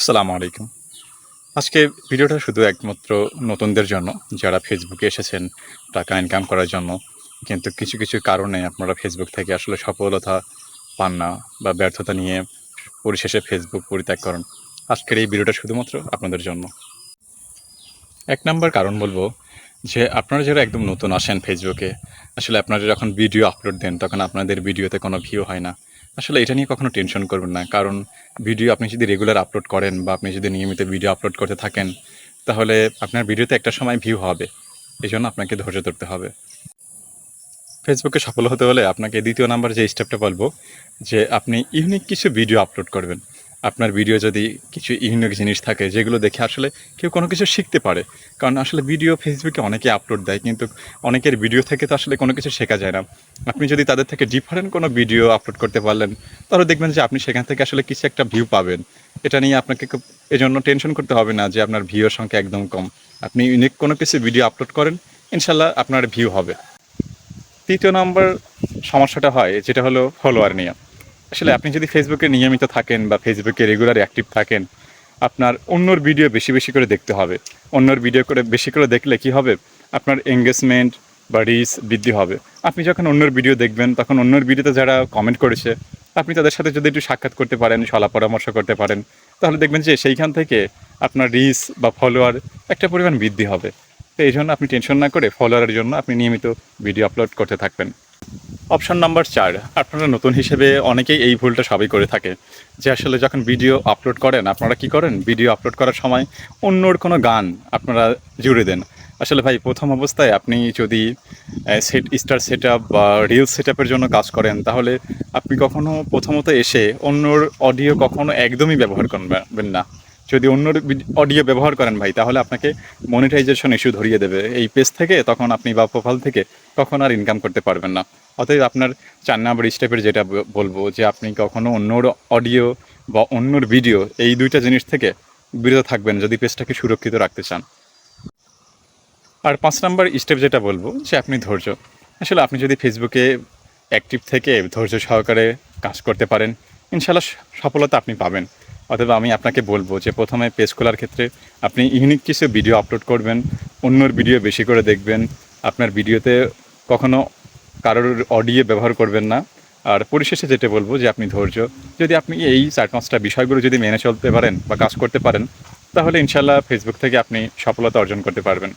আসসালামু আলাইকুম। আজকে ভিডিওটা শুধু একমাত্র নতুনদের জন্য, যারা ফেসবুকে এসেছেন, টাকা ইনকাম করার জন্য, কিন্তু কিছু কিছু কারণে আপনারা ফেসবুক থেকে আসলে সফলতা পান না বা ব্যর্থতা নিয়ে পরিশেষে ফেসবুক পরিত্যাগ করেন। আজকের এই ভিডিওটা শুধুমাত্র আপনাদের জন্য। এক নম্বর কারণ বলব যে আপনারা যারা একদম নতুন আসেন ফেসবুকে আসলে আপনারা যখন ভিডিও আপলোড দেন, তখন আপনাদের ভিডিওতে কোনো ভিউ হয় না। আসলে এটা নিয়ে কখনো টেনশন করবেন না। কারণ ভিডিও আপনি যদি রেগুলার আপলোড করেন বা আপনি যদি নিয়মিত ভিডিও আপলোড করতে থাকেন, তাহলে আপনার ভিডিওতে একটা সময় ভিউ হবে। এই জন্য আপনাকে ধৈর্য ধরতে হবে। ফেসবুকে সফল হতে হলে আপনাকে দ্বিতীয় নাম্বার যে স্টেপটা বলব, যে আপনি ইউনিক কিছু ভিডিও আপলোড করবেন। আপনার ভিডিও যদি কিছু ইউনিক জিনিস থাকে, যেগুলো দেখে আসলে কেউ কোনো কিছু শিখতে পারে। কারণ আসলে ভিডিও ফেসবুকে অনেকে আপলোড দেয়, কিন্তু অনেকের ভিডিও থেকে তো আসলে কোনো কিছু শেখা যায় না। আপনি যদি তাদের থেকে ডিফারেন্ট কোনো ভিডিও আপলোড করতে পারলেন, তাহলে দেখবেন যে আপনি সেখান থেকে আসলে কিছু একটা ভিউ পাবেন। এটা নিয়ে আপনাকে খুব এজন্য টেনশন করতে হবে না যে আপনার ভিউর সংখ্যা একদম কম। আপনি ইউনিক কোনো কিছু ভিডিও আপলোড করেন, ইনশাল্লাহ আপনার ভিউ হবে। তৃতীয় নম্বর সমস্যাটা হয়, যেটা হলো ফলোয়ার নিয়ে। আসলে আপনি যদি ফেসবুকে নিয়মিত থাকেন বা ফেসবুকে রেগুলার অ্যাক্টিভ থাকেন, আপনার অন্যর ভিডিও বেশি বেশি করে দেখতে হবে। অন্যর ভিডিও করে বেশি করে দেখলে কি হবে? আপনার এঙ্গেজমেন্ট বা রিচ বৃদ্ধি হবে। আপনি যখন অন্যর ভিডিও দেখবেন, তখন অন্যর ভিডিওতে যারা কমেন্ট করেছে, আপনি তাদের সাথে যদি একটু সাক্ষাৎ করতে পারেন, সলা পরামর্শ করতে পারেন, তাহলে দেখবেন যে সেইখান থেকে আপনার রিচ বা ফলোয়ার একটা পরিমাণ বৃদ্ধি হবে। তো এই জন্য আপনি টেনশন না করে ফলোয়ারের জন্য আপনি নিয়মিত ভিডিও আপলোড করতে থাকবেন। অপশন নাম্বার চার, আপনারা নতুন হিসেবে অনেকেই এই ভুলটা সবই করে থাকে। যে আসলে যখন ভিডিও আপলোড করেন, আপনারা কি করেন? ভিডিও আপলোড করার সময় অন্যর কোনো গান আপনারা জুড়ে দেন। আসলে ভাই, প্রথম অবস্থায় আপনি যদি সেট স্টার সেট বা রিল সেট জন্য কাজ করেন, তাহলে আপনি কখনো প্রথমত এসে অন্যর অডিও কখনো একদমই ব্যবহার করবেন না। যদি অন্যর অডিও ব্যবহার করেন ভাই, তাহলে আপনাকে মনিটাইজেশন ইস্যু ধরিয়ে দেবে। এই পেজ থেকে তখন আপনি বা প্রোফাইল থেকে তখন আর ইনকাম করতে পারবেন না। অতএব আপনার চার নাম্বার স্টেপের যেটা বলব যে আপনি কখনো অন্যর অডিও বা অন্যর ভিডিও এই দুইটা জিনিস থেকে বিরত থাকবেন যদি পেজটাকে সুরক্ষিত রাখতে চান। আর পাঁচ নাম্বার স্টেপ যেটা বলব যে আপনি ধৈর্য। আসলে আপনি যদি ফেসবুকে অ্যাক্টিভ থেকে ধৈর্য সহকারে কাজ করতে পারেন ইনশাল্লাহ সফলতা আপনি পাবেন। অথবা আমি আপনাকে বলব যে প্রথমে পেজ খোলার ক্ষেত্রে আপনি ইউনিক কিছু ভিডিও আপলোড করবেন, অন্যর ভিডিও বেশি করে দেখবেন, আপনার ভিডিওতে কখনো কারোর অডিও ব্যবহার করবেন না। আর পরিশেষে যেটা বলব যে আপনি ধৈর্য, যদি আপনি এই চার পাঁচটা বিষয়গুলো যদি মেনে চলতে পারেন বা কাজ করতে পারেন, তাহলে ইনশাল্লাহ ফেসবুক থেকে আপনি সফলতা অর্জন করতে পারবেন।